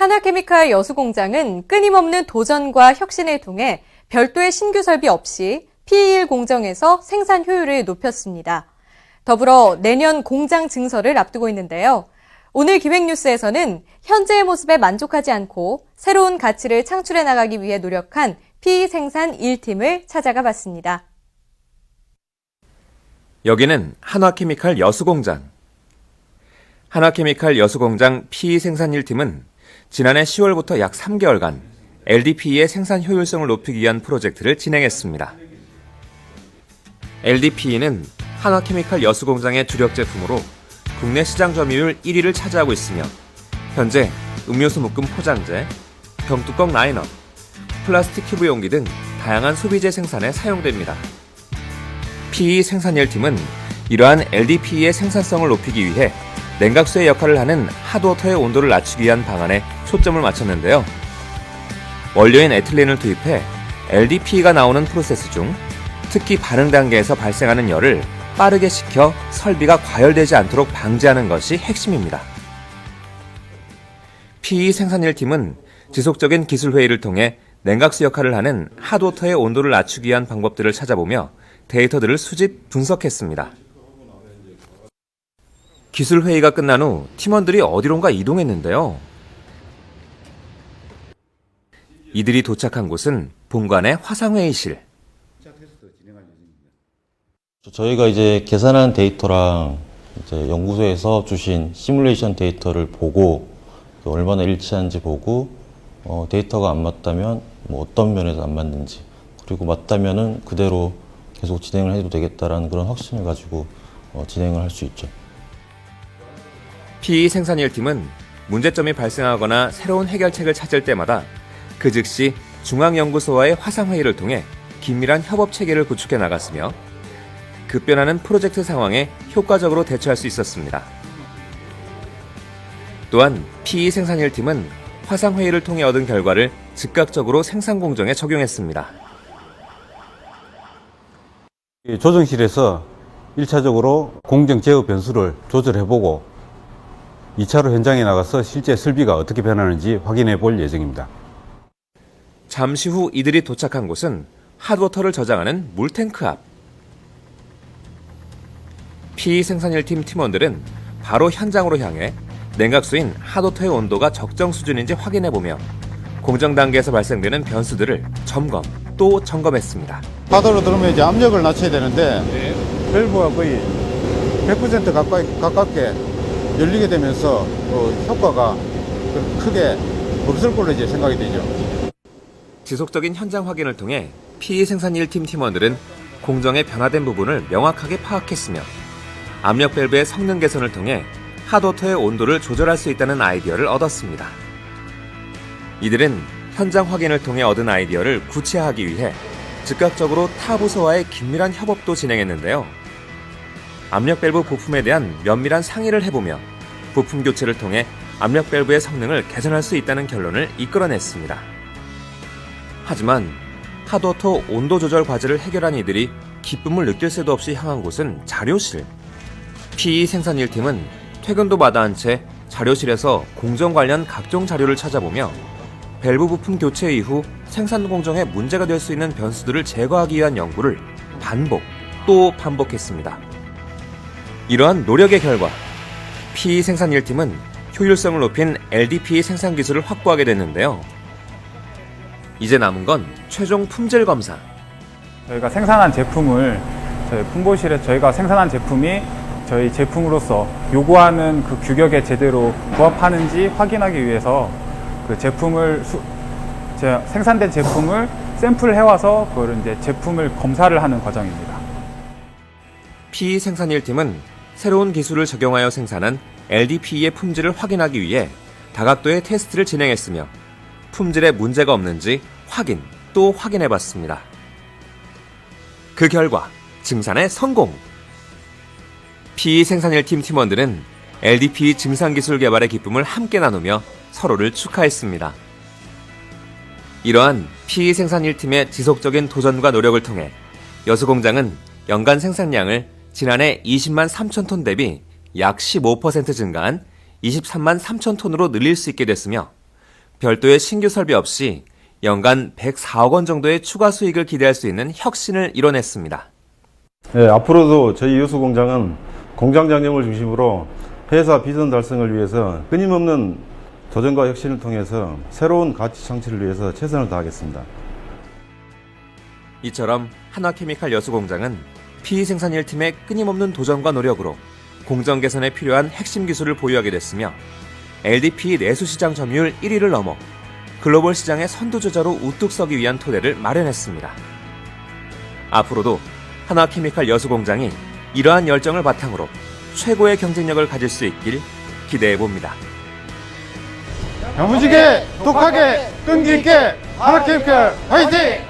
하나케미칼 여수공장은 끊임없는 도전과 혁신을 통해 별도의 신규 설비 없이 P1 공정에서 생산 효율을 높였습니다. 더불어 내년 공장 증설을 앞두고 있는데요. 오늘 기획뉴스에서는 현재의 모습에 만족하지 않고 새로운 가치를 창출해 나가기 위해 노력한 P 생산 1팀을 찾아가 봤습니다. 여기는 한화케미칼 여수공장. 한화케미칼 여수공장 PE 생산 1팀은 지난해 10월부터 약 3개월간 LDPE의 생산 효율성을 높이기 위한 프로젝트를 진행했습니다. LDPE는 한화케미칼 여수공장의 주력 제품으로 국내 시장 점유율 1위를 차지하고 있으며 현재 음료수 묶음 포장재, 병뚜껑 라인업, 플라스틱 큐브 용기 등 다양한 소비재 생산에 사용됩니다. PE 생산 1팀은 이러한 LDPE의 생산성을 높이기 위해 냉각수의 역할을 하는 핫워터의 온도를 낮추기 위한 방안에 초점을 맞췄는데요. 원료인 에틸렌을 투입해 LDPE가 나오는 프로세스 중 특히 반응 단계에서 발생하는 열을 빠르게 식혀 설비가 과열되지 않도록 방지하는 것이 핵심입니다. PE 생산 1팀은 지속적인 기술 회의를 통해 냉각수 역할을 하는 핫워터의 온도를 낮추기 위한 방법들을 찾아보며 데이터들을 수집, 분석했습니다. 기술 회의가 끝난 후 팀원들이 어디론가 이동했는데요. 이들이 도착한 곳은 본관의 화상회의실. 저희가 이제 계산한 데이터랑 이제 연구소에서 주신 시뮬레이션 데이터를 보고 그 얼마나 일치한지 보고 어, 데이터가 안 맞다면 뭐 어떤 면에서 안 맞는지 그리고 맞다면은 그대로 계속 진행을 해도 되겠다라는 그런 확신을 가지고 어, 진행을 할 수 있죠. PE 생산 1팀은 문제점이 발생하거나 새로운 해결책을 찾을 때마다 그 즉시 중앙연구소와의 화상회의를 통해 긴밀한 협업 체계를 구축해 나갔으며 급변하는 프로젝트 상황에 효과적으로 대처할 수 있었습니다. 또한 PE 생산 1팀은 화상회의를 통해 얻은 결과를 즉각적으로 생산 공정에 적용했습니다. 이 조정실에서 1차적으로 공정 제어 변수를 조절해보고 2차로 현장에 나가서 실제 설비가 어떻게 변하는지 확인해 볼 예정입니다. 잠시 후 이들이 도착한 곳은 핫워터를 저장하는 물탱크 앞. PE 생산 1팀 팀원들은 바로 현장으로 향해 냉각수인 핫워터의 온도가 적정 수준인지 확인해 보며 공정 단계에서 발생되는 변수들을 점검 또 점검했습니다. 파도로 들으면 이제 압력을 낮춰야 되는데 밸브가 거의 100% 가까이 가깝게 열리게 되면서 또 효과가 그 크게 없을 걸로 이제 생각이 되죠. 지속적인 현장 확인을 통해 PE 생산 1팀 팀원들은 공정의 변화된 부분을 명확하게 파악했으며 압력 밸브의 성능 개선을 통해 핫워터의 온도를 조절할 수 있다는 아이디어를 얻었습니다. 이들은 현장 확인을 통해 얻은 아이디어를 구체화하기 위해 즉각적으로 타 부서와의 긴밀한 협업도 진행했는데요. 압력 밸브 부품에 대한 면밀한 상의를 해보며 부품 교체를 통해 압력 밸브의 성능을 개선할 수 있다는 결론을 이끌어냈습니다. 하지만 핫워터 온도 조절 과제를 해결한 이들이 기쁨을 느낄 새도 없이 향한 곳은 자료실. PE 생산 1팀은 퇴근도 마다한 채 자료실에서 공정 관련 각종 자료를 찾아보며 밸브 부품 교체 이후 생산 공정에 문제가 될 수 있는 변수들을 제거하기 위한 연구를 반복 또 반복했습니다. 이러한 노력의 결과 PE 생산 1팀은 효율성을 높인 LDPE 생산 기술을 확보하게 됐는데요. 이제 남은 건 최종 품질 검사. 저희가 생산한 제품을 저희 품보실에 저희가 생산한 제품이 저희 제품으로서 요구하는 그 규격에 제대로 부합하는지 확인하기 위해서 그 제품을 수, 제 생산된 제품을 샘플 해 와서 그걸 이제 제품을 검사를 하는 과정입니다. PE 생산 1팀은 새로운 기술을 적용하여 생산한 LDPE의 품질을 확인하기 위해 다각도의 테스트를 진행했으며 품질에 문제가 없는지 확인 또 확인해 봤습니다. 그 결과 증산에 성공! PE 생산 1팀 팀원들은 LDPE 증산 기술 개발의 기쁨을 함께 나누며 서로를 축하했습니다. 이러한 PE 생산 1팀의 지속적인 도전과 노력을 통해 여수공장은 연간 생산량을 지난해 20만 3천 톤 대비 약 15% 증가한 23만 3천 톤으로 늘릴 수 있게 됐으며 별도의 신규 설비 없이 연간 104억 원 정도의 추가 수익을 기대할 수 있는 혁신을 이뤄냈습니다. 네, 앞으로도 저희 여수 공장은 공장 장점을 중심으로 회사 비전 달성을 위해서 끊임없는 도전과 혁신을 통해서 새로운 가치 창출을 위해서 최선을 다하겠습니다. 이처럼 한화케미칼 여수공장은 PE 생산 1팀의 끊임없는 도전과 노력으로 공정 개선에 필요한 핵심 기술을 보유하게 됐으며 LDPE 내수 시장 점유율 1위를 넘어 글로벌 시장의 선두주자로 우뚝 서기 위한 토대를 마련했습니다. 앞으로도 한화케미칼 여수공장이 이러한 열정을 바탕으로 최고의 경쟁력을 가질 수 있길 기대해 봅니다. 야무지게, 독하게, 끈기 있게, 하나케이크 화이팅!